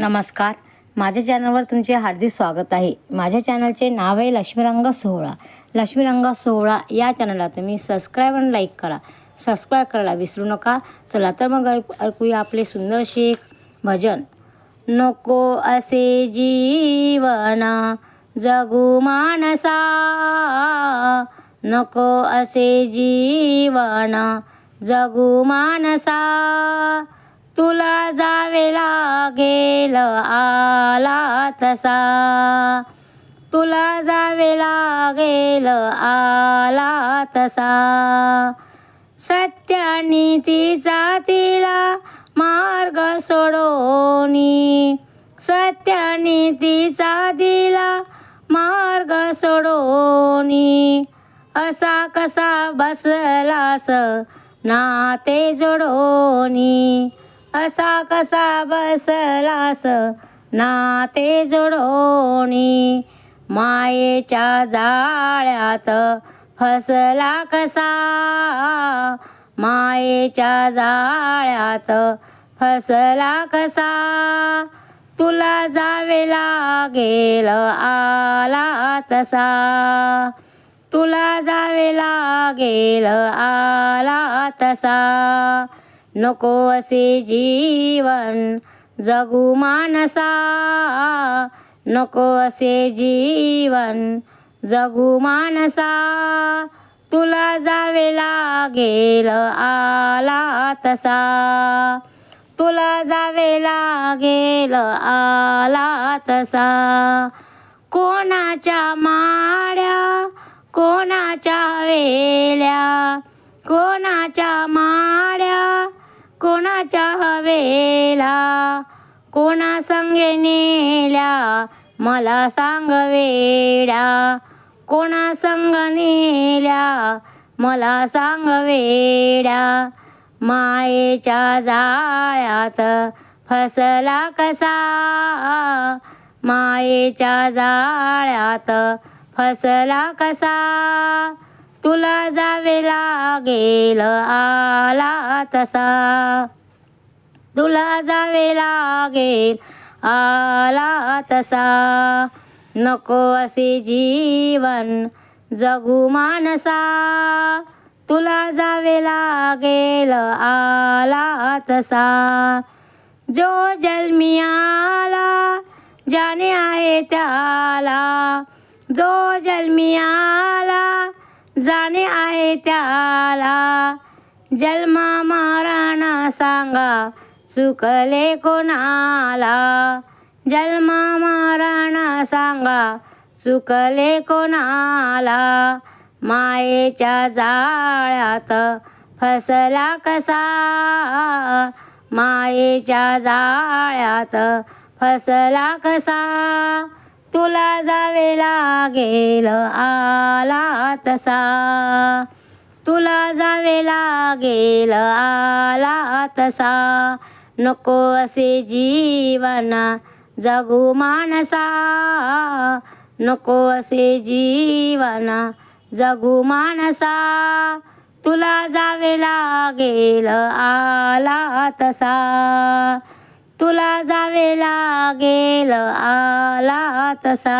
नमस्कार. माझ्या चॅनलवर तुमचे हार्दिक स्वागत आहे. माझ्या चॅनलचे नाव आहे लक्ष्मीरंग सोहळा. लक्ष्मीरंग सोहळा या चॅनलला तुम्ही सबस्क्राईब आणि लाईक करा. सबस्क्राईब करायला विसरू नका. चला तर मग ऐकूया आपले सुंदर शेख भजन. नको असे जीवन जगू माणसा. नको असे जीवन जगू माणसा. तुला जावे लागेल आला तसा. तुला जावे लागेल आला तसा. सत्य नीतीचा तिला मार्ग सोडोनी. सत्य नीतीचा दिला मार्ग सोडोनी. असा कसा बसलास नाते जोडोनी. असा कसा बसलास? नाते जोडोणी मायेच्या जाळ्यात फसला कसा? मायेच्या जाळ्यात फसला कसा? तुला जावे लागेल आला तसा? तुला जावे लागेल आला तसा? नको असे जीवन जगू मानसा नको असे जीवन जगू मानसा तुला जावे लागेल आला तसा. तुला जावे लागेल आला तसा. कोणाच्या माड्या कोणाच्या वेल्या कोणाच्या मा कोणाच्या हवेला कोणा संगे नेल्या मला सांग वेड्या. कोणा संग नेल्या मला सांग वेड्या. मायेच्या जाळ्यात फसला कसा? मायेच्या जाळ्यात फसला कसा? तुला जावे लागेल आला तसा. तुला जावे लागेल आला तसा. नको असे जीवन जगू मानसा. तुला जावे लागेल आला तसा. जो जन्मी आला ज्याने आहे त्याला. जो जन्मी आला जाणे आहे त्याला. जन्मा माराणा सांगा चुकले कोणाला? जन्मा माराणा सांगा चुकले कोणाला? मायेच्या जाळ्यात फसला कसा? मायेच्या जाळ्यात फसला कसा? तुला जावे लागेल आला तसा. तुला जावे लागेल आला तसा. नको असे जीवन जगू मानसा नको असे जीवन जगू मानसा तुला जावे लागेल आला तसा. तुला जावे लागेल आला तसा.